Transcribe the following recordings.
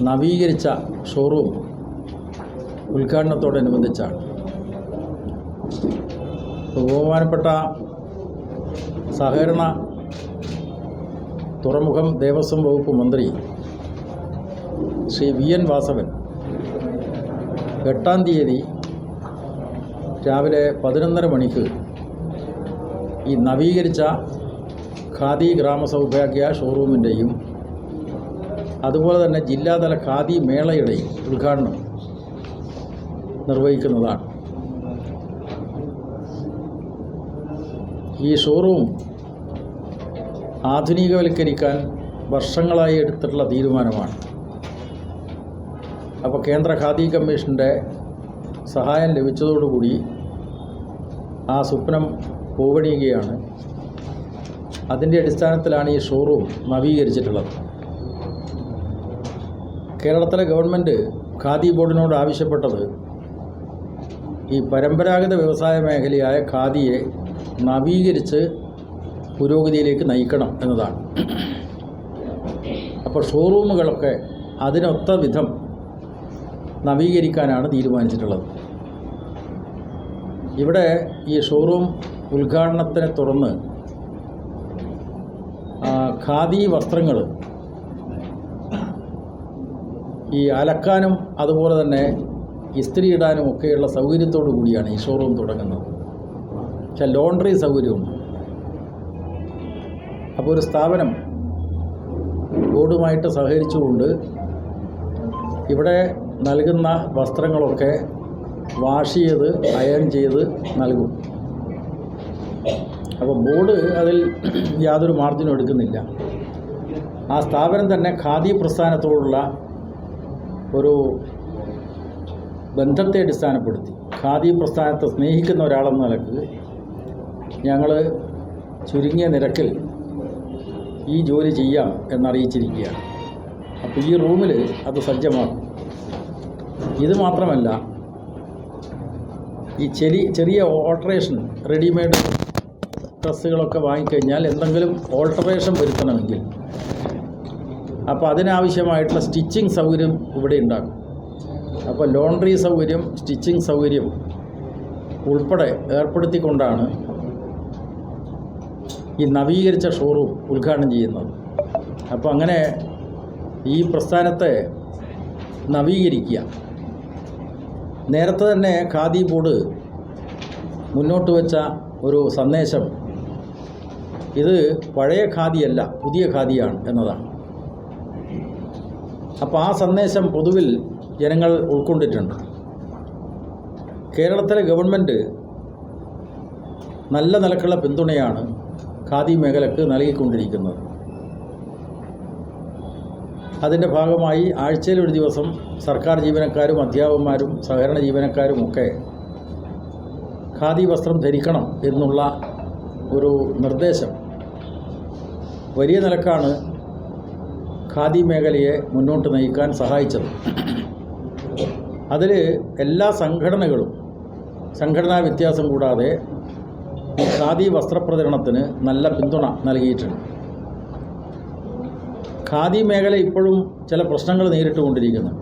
നവീകരിച്ച ഷോറൂം ഉദ്ഘാടനത്തോടനുബന്ധിച്ചാണ്. ബഹുമാനപ്പെട്ട സഹകരണ തുറമുഖം ദേവസ്വം വകുപ്പ് മന്ത്രി ശ്രീ വി എൻ വാസവൻ എട്ടാം തീയതി രാവിലെ പതിനൊന്നര മണിക്ക് ഈ നവീകരിച്ച ഖാദി ഗ്രാമസൗഭാഗ്യ ഷോറൂമിന്റെയും അതുപോലെ തന്നെ ജില്ലാതല ഖാദി മേളയുടെയും ഉദ്ഘാടനം നിർവഹിക്കുന്നതാണ്. ഈ ഷോറൂം ആധുനികവൽക്കരിക്കാൻ വർഷങ്ങളായി എടുത്തിട്ടുള്ള തീരുമാനമാണ്. അപ്പോൾ കേന്ദ്ര ഖാദി കമ്മീഷന്റെ സഹായം ലഭിച്ചതോടുകൂടി ആ സ്വപ്നം പൂവണിയുകയാണ്. അതിന്റെ അടിസ്ഥാനത്തിലാണ് ഈ ഷോറൂം നവീകരിച്ചിട്ടുള്ളത്. കേരളത്തിലെ ഗവൺമെന്റ് ഖാദി ബോർഡിനോട് ആവശ്യപ്പെട്ടത് ഈ പരമ്പരാഗത വ്യവസായ മേഖലയായ ഖാദിയെ നവീകരിച്ച് പുരോഗതിയിലേക്ക് നയിക്കണം എന്നതാണ്. അപ്പോൾ ഷോറൂമുകളൊക്കെ അതിനൊത്ത വിധം നവീകരിക്കാനാണ് തീരുമാനിച്ചിട്ടുള്ളത്. ഇവിടെ ഈ ഷോറൂം ഉദ്ഘാടനത്തിനെ തുടർന്ന് ഖാദി വസ്ത്രങ്ങൾ ഈ അലക്കാനും അതുപോലെ തന്നെ ഇസ്തിരി ഇടാനും ഒക്കെയുള്ള സൗകര്യത്തോടു കൂടിയാണ് ഈ ഷോറൂം തുടങ്ങുന്നത്. പക്ഷേ ലോണ്ടറി സൗകര്യമുണ്ട് അപ്പോൾ ഒരു സ്ഥാപനം ബോർഡുമായിട്ട് സഹകരിച്ചുകൊണ്ട് ഇവിടെ നൽകുന്ന വസ്ത്രങ്ങളൊക്കെ വാഷ് ചെയ്ത് അയൺ ചെയ്ത് നൽകും. അപ്പോൾ ബോർഡ് അതിൽ യാതൊരു മാർജിനും എടുക്കുന്നില്ല. ആ സ്ഥാപനം തന്നെ ഖാദി പ്രസ്ഥാനത്തോടുള്ള ഒരു ബന്ധത്തെ അടിസ്ഥാനപ്പെടുത്തി ഖാദി പ്രസ്ഥാനത്തെ സ്നേഹിക്കുന്ന ഒരാളെന്ന നിലയ്ക്ക് ഞങ്ങൾ ചുരുങ്ങിയ നിരക്കിൽ ഈ ജോലി ചെയ്യാം എന്നറിയിച്ചിരിക്കുകയാണ്. അപ്പോൾ ഈ റൂമിൽ അത് സജ്ജമാക്കും. ഇത് മാത്രമല്ല ഈ ചെറിയ ചെറിയ ഓൾട്ടറേഷൻ റെഡിമെയ്ഡ് ഡ്രസ്സുകളൊക്കെ വാങ്ങിക്കഴിഞ്ഞാൽ എന്തെങ്കിലും ഓൾട്ടറേഷൻ വരുത്തണമെങ്കിൽ അപ്പോൾ അതിനാവശ്യമായിട്ടുള്ള സ്റ്റിച്ചിങ് സൗകര്യം ഇവിടെ ഉണ്ടാകും. അപ്പോൾ ലോണ്ടറി സൗകര്യം സ്റ്റിച്ചിങ് സൗകര്യം ഉൾപ്പെടെ ഏർപ്പെടുത്തിക്കൊണ്ടാണ് ഈ നവീകരിച്ച ഷോറൂം ഉദ്ഘാടനം ചെയ്യുന്നത്. അപ്പോൾ അങ്ങനെ ഈ പ്രസ്ഥാനത്തെ നവീകരിക്കുക. നേരത്തെ തന്നെ ഖാദി ബോർഡ് മുന്നോട്ട് വെച്ച ഒരു സന്ദേശം ഇത് പഴയ ഖാദിയല്ല പുതിയ ഖാദിയാണ് എന്നതാണ്. അപ്പോൾ ആ സന്ദേശം പൊതുവിൽ ജനങ്ങൾ ഉൾക്കൊണ്ടിട്ടുണ്ട്. കേരളത്തിലെ ഗവൺമെന്റ് നല്ല നിലക്കുള്ള പിന്തുണയാണ് ഖാദി മേഖലക്ക് നൽകിക്കൊണ്ടിരിക്കുന്നത്. അതിന്റെ ഭാഗമായി ആഴ്ചയിൽ ഒരു ദിവസം സർക്കാർ ജീവനക്കാരും അധ്യാപകന്മാരും സഹകരണ ജീവനക്കാരും ഒക്കെ ഖാദി വസ്ത്രം ധരിക്കണം എന്നുള്ള ഒരു നിർദ്ദേശം. വലിയ നിലക്കാണ് ഖാദി മേഖലയെ മുന്നോട്ട് നയിക്കാൻ സഹായിച്ചത്. അതിൽ എല്ലാ സംഘടനകളും സംഘടനാ വ്യത്യാസം കൂടാതെ ഈ ഖാദി വസ്ത്രപ്രചരണത്തിന് നല്ല പിന്തുണ നൽകിയിട്ടുണ്ട്. ഖാദി മേഖല ഇപ്പോഴും ചില പ്രശ്നങ്ങൾ നേരിട്ടുകൊണ്ടിരിക്കുന്നു.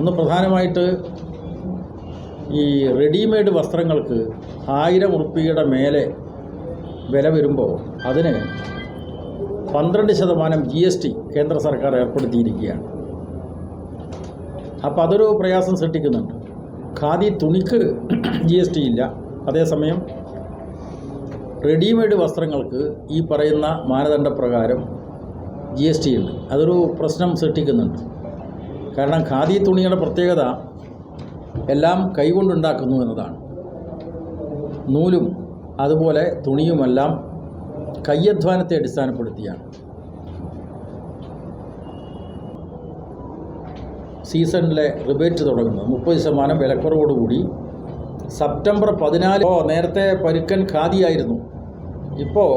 ഒന്ന് പ്രധാനമായിട്ട് ഈ റെഡിമെയ്ഡ് വസ്ത്രങ്ങൾക്ക് ആയിരം ഉറുപ്പികയുടെ മേലെ വില വരുമ്പോൾ അതിന് പന്ത്രണ്ട് ശതമാനം ജി എസ് ടി കേന്ദ്ര സർക്കാർ ഏർപ്പെടുത്തിയിരിക്കുകയാണ്. അപ്പോൾ അതൊരു പ്രയാസം സൃഷ്ടിക്കുന്നുണ്ട്. ഖാദി തുണിക്ക് ജി എസ് ടി ഇല്ല. അതേസമയം റെഡിമെയ്ഡ് വസ്ത്രങ്ങൾക്ക് ഈ പറയുന്ന മാനദണ്ഡപ്രകാരം ജി എസ് ടി ഉണ്ട്. അതൊരു പ്രശ്നം സൃഷ്ടിക്കുന്നുണ്ട്. കാരണം ഖാദി തുണിയുടെ പ്രത്യേകത എല്ലാം കൈകൊണ്ടുണ്ടാക്കുന്നു എന്നതാണ്. നൂലും അതുപോലെ തുണിയുമെല്ലാം കയ്യധ്വാനത്തെ അടിസ്ഥാനപ്പെടുത്തിയാണ്. സീസണിലെ റിബേറ്റ് തുടങ്ങുന്നത് മുപ്പത് ശതമാനം വിലക്കുറവോടുകൂടി സെപ്റ്റംബർ പതിനാല് ഓ നേരത്തെ പരുക്കൻ ഖാദിയായിരുന്നു. ഇപ്പോൾ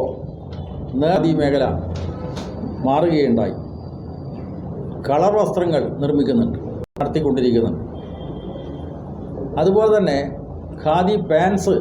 നേതി മേഖല മാറുകയുണ്ടായി. കളർ വസ്ത്രങ്ങൾ നിർമ്മിക്കുന്നുണ്ട് നടത്തിക്കൊണ്ടിരിക്കുന്നുണ്ട്. അതുപോലെ തന്നെ ഖാദി പാൻസ്